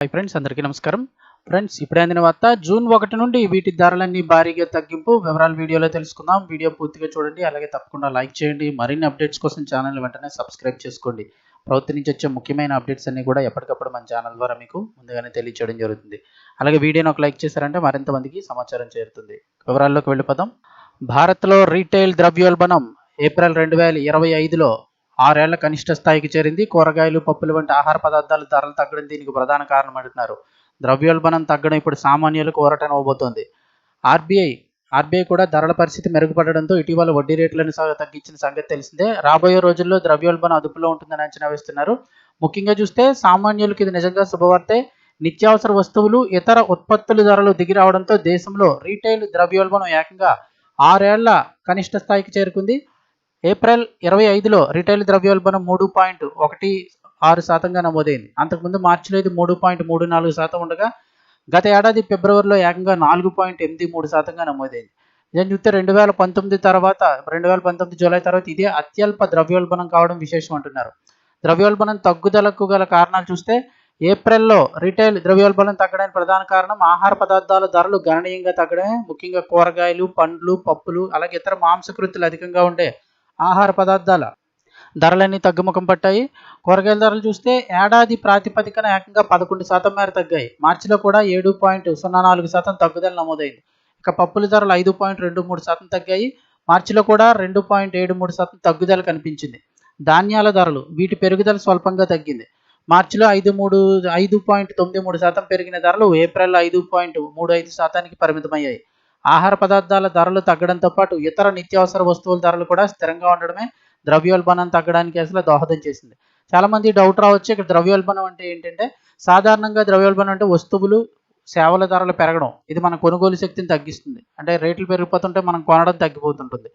Hi friends అందరికీ నమస్కారం. Friends ఇప్పుడే అందిన వార్త జూన్ ఒకటి నుండి వీటి ధరలన్నీ భారీగా తగ్గింపు వివరాలు వీడియోలో తెలుసుకుందాం. వీడియో పూర్తిగా చూడండి అలాగే తప్పకుండా లైక్ చేయండి. మరిన్ని అప్డేట్స్ కోసం ఛానల్ వెంటనే సబ్స్క్రైబ్ చేసుకోండి. ప్రభుత్వం నుంచి వచ్చే ముఖ్యమైన అప్డేట్స్ అన్ని కూడా ఎప్పటికప్పుడు మన ఛానల్ ద్వారా మీకు ముందుగానే తెలియచేయడం జరుగుతుంది. అలాగే వీడియోని ఒక లైక్ చేశారంటే మరింత మందికి సమాచారం చేరుతుంది. వివరాల్లోకి వెళ్ళిపోదాం. భారత్లో రీటైల్ ద్రవ్యోల్బణం ఏప్రిల్ రెండు వేల ఇరవై ఐదులో ఆరేళ్ళ కనిష్ట స్థాయికి చేరింది. కూరగాయలు పప్పులు వంటి ఆహార పదార్థాల ధరలు తగ్గడం దీనికి ప్రధాన కారణం అంటున్నారు. ద్రవ్యోల్బణం తగ్గడం ఇప్పుడు సామాన్యులకు ఊరటనవబోతోంది ఆర్బీఐ ఆర్బీఐ కూడా ధరల పరిస్థితి మెరుగుపడడంతో ఇటీవల వడ్డీ రేట్లను తగ్గించిన సంగతి తెలిసిందే. రాబోయే రోజుల్లో ద్రవ్యోల్బణం అదుపులో ఉంటుందని అంచనా వేస్తున్నారు. ముఖ్యంగా చూస్తే సామాన్యులకు ఇది నిజంగా శుభవార్తే. నిత్యావసర వస్తువులు ఇతర ఉత్పత్తుల ధరలు దిగి రావడంతో దేశంలో రీటైల్ ద్రవ్యోల్బణం ఏకంగా ఆరేళ్ళ కనిష్ట స్థాయికి చేరుకుంది. ఏప్రిల్ ఇరవై ఐదులో రిటైల్ ద్రవ్యోల్బణం మూడు పాయింట్ ఒకటి ఆరు శాతంగా నమోదైంది. అంతకుముందు మార్చిలో ఇది మూడు పాయింట్ మూడు నాలుగు శాతం ఉండగా గత ఏడాది ఫిబ్రవరిలో ఏకంగా నాలుగు పాయింట్ ఎనిమిది మూడు శాతంగా నమోదైంది. నేను చూస్తే రెండు వేల పంతొమ్మిది తర్వాత రెండు వేల పంతొమ్మిది జూలై తర్వాత ఇదే అత్యల్ప ద్రవ్యోల్బణం కావడం విశేషం అంటున్నారు. ద్రవ్యోల్బణం తగ్గుదలకు గల కారణాలు చూస్తే ఏప్రిల్లో రిటైల్ ద్రవ్యోల్బణం తగ్గడానికి ప్రధాన కారణం ఆహార పదార్థాల ధరలు గణనీయంగా తగ్గడమే. ముఖ్యంగా కూరగాయలు పండ్లు పప్పులు అలాగే ఇతర మాంసకృతులు అధికంగా ఉండే ఆహార పదార్థాల ధరలన్నీ తగ్గుముఖం పట్టాయి. కూరగాయల ధరలు చూస్తే ఏడాది ప్రాతిపదికన ఏకంగా పదకొండు శాతం మేర తగ్గాయి. మార్చిలో కూడా ఏడు పాయింట్ సున్నా నాలుగు శాతం తగ్గుదల నమోదైంది. ఇక పప్పుల ధరలు ఐదు పాయింట్ రెండు మూడు శాతం తగ్గాయి. మార్చిలో కూడా రెండు పాయింట్ ఏడు మూడు శాతం తగ్గుదల కనిపించింది. ధాన్యాల ధరలు వీటి పెరుగుదల స్వల్పంగా తగ్గింది. మార్చిలో ఐదు మూడు ఐదు పాయింట్ తొమ్మిది మూడు శాతం పెరిగిన ధరలు ఏప్రిల్ ఐదు పాయింట్ మూడు ఐదు శాతానికి పరిమితమయ్యాయి. ఆహార పదార్థాల ధరలు తగ్గడంతో పాటు ఇతర నిత్యావసర వస్తువుల ధరలు కూడా స్థిరంగా ఉండడమే ద్రవ్యోల్బణం తగ్గడానికి అసలు దోహదం చేసింది. చాలా మంది డౌట్ రావచ్చు ఇక్కడ ద్రవ్యోల్బణం అంటే ఏంటంటే సాధారణంగా ద్రవ్యోల్బణం అంటే వస్తువులు సేవల ధరలు పెరగడం. ఇది మన కొనుగోలు శక్తిని తగ్గిస్తుంది. అంటే రేట్లు పెరిగిపోతుంటే మనం కొనడం తగ్గిపోతుంటుంది.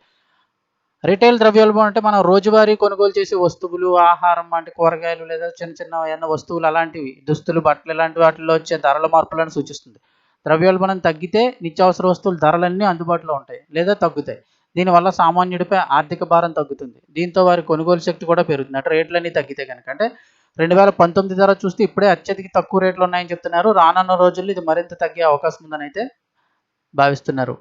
రిటైల్ ద్రవ్యోల్బణం అంటే మనం రోజువారీ కొనుగోలు చేసే వస్తువులు ఆహారం వంటి కూరగాయలు లేదా చిన్న చిన్న ఏమైనా వస్తువులు అలాంటివి దుస్తులు బట్టలు ఇలాంటి వాటిల్లో వచ్చే ధరల మార్పులను సూచిస్తుంది. ద్రవ్యోల్బణం తగ్గితే నిత్యావసర వస్తువుల ధరలన్నీ అందుబాటులో ఉంటాయి లేదా తగ్గుతాయి. దీనివల్ల సామాన్యుడిపై ఆర్థిక భారం తగ్గుతుంది. దీంతో వారి కొనుగోలు శక్తి కూడా పెరుగుతుంది. అంటే రేట్లన్నీ తగ్గితే కనుక అంటే రెండు వేల పంతొమ్మిది ధర చూస్తే ఇప్పుడే అత్యధిక తక్కువ రేట్లు ఉన్నాయని చెప్తున్నారు. రానున్న రోజుల్లో ఇది మరింత తగ్గే అవకాశం ఉందని అయితే భావిస్తున్నారు.